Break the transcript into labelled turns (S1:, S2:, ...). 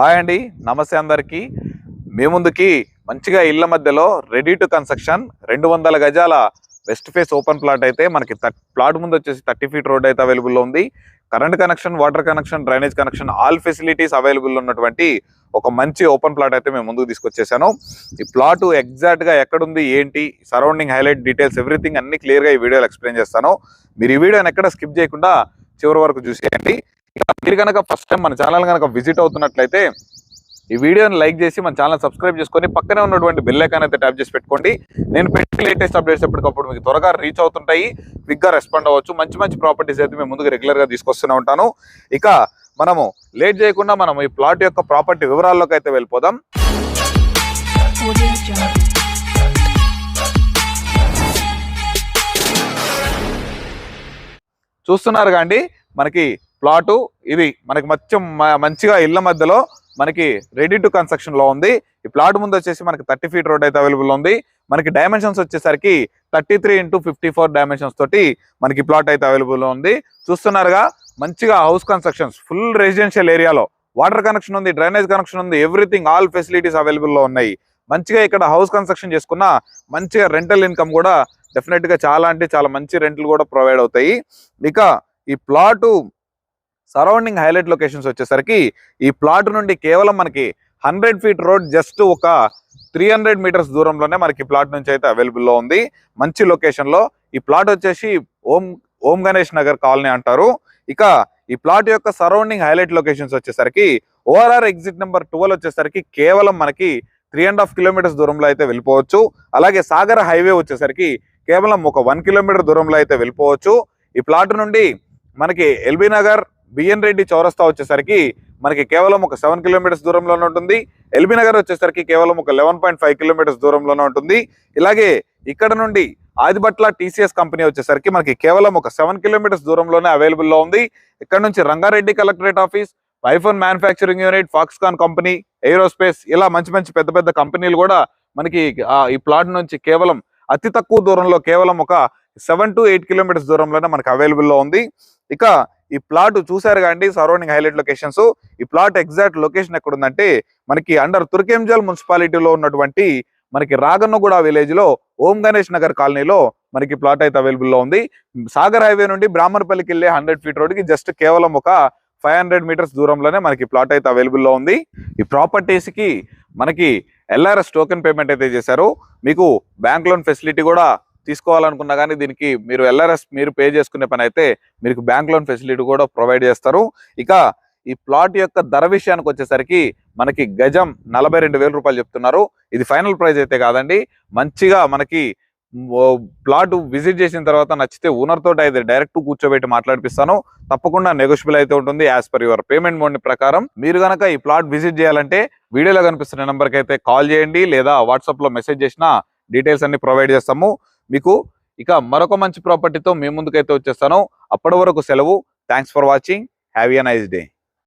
S1: Hi అండి నమస్తే అందరికీ. మీ ముందుకి మంచిగా ఇళ్ళ మధ్యలో రెడీ టు కన్స్ట్రక్షన్ రెండు వందల గజాల వెస్ట్ ఫేస్ ఓపెన్ ప్లాట్ అయితే మనకి ప్లాట్ ముందు వచ్చేసి థర్టీ ఫీట్ రోడ్ అయితే అవైలబుల్ ఉంది. Current connection water connection drainage connection all facilities available ఉన్నటువంటి ఒక మంచి ఓపెన్ ప్లాట్ అయితే మేము ముందుకు తీసుకొచ్చేసాను. ఈ ప్లాట్ ఎగ్జాక్ట్గా ఎక్కడుంది ఏంటి సరౌండింగ్ హైలైట్ డీటెయిల్స్ ఎవ్రీథింగ్ అన్ని క్లియర్గా ఈ వీడియోలో ఎక్స్ప్లెయిన్ చేస్తాను. మీరు ఈ వీడియోని ఎక్కడ స్కిప్ చేయకుండా చివరి వరకు చూసేయండి. మీరు కనుక ఫస్ట్ టైం మన ఛానల్ కనుక విజిట్ అవుతున్నట్లయితే ఈ వీడియోని లైక్ చేసి మన ఛానల్ సబ్స్క్రైబ్ చేసుకొని పక్కనే ఉన్నటువంటి బెల్ ఐకాన్ అయితే ట్యాప్ చేసి పెట్టుకోండి. నేను పెట్టి లేటెస్ట్ అప్డేట్స్ ఎప్పటికప్పుడు మీకు త్వరగా రీచ్ అవుతుంటాయి. క్విక్గా రెస్పాండ్ అవ్వచ్చు. మంచి మంచి ప్రాపర్టీస్ అయితే మేము ముందుకు రెగ్యులర్గా తీసుకొస్తూనే ఉంటాను. ఇక మనము లేట్ చేయకుండా మనం ఈ ప్లాట్ యొక్క ప్రాపర్టీ వివరాల్లోకి అయితే వెళ్ళిపోదాం. చూస్తున్నారు కాండి మనకి ప్లాటు ఇది మనకి మచ్చం మంచిగా ఇళ్ళ మధ్యలో మనకి రెడీ టు కన్స్ట్రక్షన్లో ఉంది. ఈ ప్లాట్ ముందు వచ్చేసి మనకి థర్టీ ఫీట్ రోడ్ అయితే అవైలబుల్ ఉంది. మనకి డైమెన్షన్స్ వచ్చేసరికి thirty three into fifty four dimensions తోటి మనకి ప్లాట్ అయితే అవైలబుల్ ఉంది. చూస్తున్నారుగా మంచిగా హౌస్ కన్స్ట్రక్షన్స్ ఫుల్ రెసిడెన్షియల్ ఏరియాలో వాటర్ కనెక్షన్ ఉంది డ్రైనేజ్ కనెక్షన్ ఉంది ఎవ్రీథింగ్ ఆల్ ఫెసిలిటీస్ అవైలబుల్లో ఉన్నాయి. మంచిగా ఇక్కడ హౌస్ కన్స్ట్రక్షన్ చేసుకున్న మంచిగా రెంటల్ ఇన్కమ్ కూడా డెఫినెట్గా చాలా అంటే చాలా మంచి రెంట్లు కూడా ప్రొవైడ్ అవుతాయి. ఇక ఈ ప్లాటు సరౌండింగ్ హైలైట్ లొకేషన్స్ వచ్చేసరికి ఈ ప్లాట్ నుండి కేవలం మనకి హండ్రెడ్ ఫీట్ రోడ్ జస్ట్ ఒక త్రీ హండ్రెడ్ మీటర్స్ దూరంలోనే మనకి ప్లాట్ నుంచి అయితే అవైలబుల్లో ఉంది. మంచి లొకేషన్లో ఈ ప్లాట్ వచ్చేసి ఓం ఓం గణేష్ నగర్ కాలనీ అంటారు. ఇక ఈ ప్లాట్ యొక్క సరౌండింగ్ హైలైట్ లొకేషన్స్ వచ్చేసరికి ఓఆర్ఆర్ ఎగ్జిట్ నెంబర్ ట్వెల్వ్ వచ్చేసరికి కేవలం మనకి త్రీ అండ్ హాఫ్ కిలోమీటర్స్ దూరంలో అయితే వెళ్ళిపోవచ్చు. అలాగే సాగర్ హైవే వచ్చేసరికి కేవలం ఒక వన్ కిలోమీటర్ దూరంలో అయితే వెళ్ళిపోవచ్చు. ఈ ప్లాట్ నుండి మనకి ఎల్బీ నగర్ బిఎన్ రెడ్డి చౌరస్తా వచ్చేసరికి మనకి కేవలం ఒక సెవెన్ కిలోమీటర్స్ దూరంలోనే ఉంటుంది. ఎల్బీ నగర్ వచ్చేసరికి కేవలం ఒక లెవెన్ పాయింట్ ఫైవ్ కిలోమీటర్స్ దూరంలోనే ఉంటుంది. ఇలాగే ఇక్కడ నుండి ఆదిబట్ల టీసీఎస్ కంపెనీ వచ్చేసరికి మనకి కేవలం ఒక సెవెన్ కిలోమీటర్స్ దూరంలోనే అవైలబుల్లో ఉంది. ఇక్కడ నుంచి Rangareddy collectorate office iPhone manufacturing unit Foxconn company aerospace ఇలా మంచి మంచి పెద్ద పెద్ద కంపెనీలు కూడా మనకి ఈ ప్లాట్ నుంచి కేవలం అతి తక్కువ దూరంలో కేవలం ఒక సెవెన్ టు ఎయిట్ కిలోమీటర్స్ దూరంలోనే మనకి అవైలబుల్లో ఉంది. ఇక ఈ ప్లాట్ చూసారు కానీ సరౌండింగ్ హైలైట్ లొకేషన్స్ ఈ ప్లాట్ ఎగ్జాక్ట్ లొకేషన్ ఎక్కడ ఉందంటే మనకి అండర్ తుర్కెంజల్ మున్సిపాలిటీలో ఉన్నటువంటి మనకి రాగన్నగూడ విలేజ్లో ఓం గణేష్ నగర్ కాలనీలో మనకి ప్లాట్ అయితే అవైలబుల్లో ఉంది. సాగర్ హైవే నుండి బ్రాహ్మణపల్లికి వెళ్ళే హండ్రెడ్ ఫీట్ రోడ్కి జస్ట్ కేవలం ఒక ఫైవ్ హండ్రెడ్ మీటర్స్ దూరంలోనే మనకి ప్లాట్ అయితే అవైలబుల్లో ఉంది. ఈ ప్రాపర్టీస్కి మనకి ఎల్ఆర్ఎస్ టోకెన్ పేమెంట్ అయితే చేశారు. మీకు బ్యాంక్ లోన్ ఫెసిలిటీ కూడా తీసుకోవాలనుకున్నా కానీ దీనికి మీరు ఎల్ఆర్ఎస్ మీరు పే చేసుకునే పని అయితే మీకు బ్యాంక్ లోన్ ఫెసిలిటీ కూడా ప్రొవైడ్ చేస్తారు. ఇక ఈ ప్లాట్ యొక్క ధర విషయానికి వచ్చేసరికి మనకి గజం నలభై రెండు వేల రూపాయలు చెప్తున్నారు. ఇది ఫైనల్ ప్రైస్ అయితే కాదండి. మంచిగా మనకి ప్లాట్ విజిట్ చేసిన తర్వాత నచ్చితే ఓనర్ తోటి అయితే డైరెక్ట్ కూర్చోబెట్టి మాట్లాడిపిస్తాను. తప్పకుండా నెగోషియబుల్ అయితే ఉంటుంది as per your payment mode ప్రకారం. మీరు కనుక ఈ ప్లాట్ విజిట్ చేయాలంటే వీడియోలో కనిపిస్తున్న నెంబర్కి అయితే కాల్ చేయండి లేదా వాట్సాప్లో మెసేజ్ చేసిన డీటెయిల్స్ అన్ని ప్రొవైడ్ చేస్తాము. మీకు ఇక మరొక మంచి ప్రాపర్టీతో మీ ముందుకైతే వచ్చేస్తాను. అప్పటి వరకు సెలవు. Thanks for watching have a nice day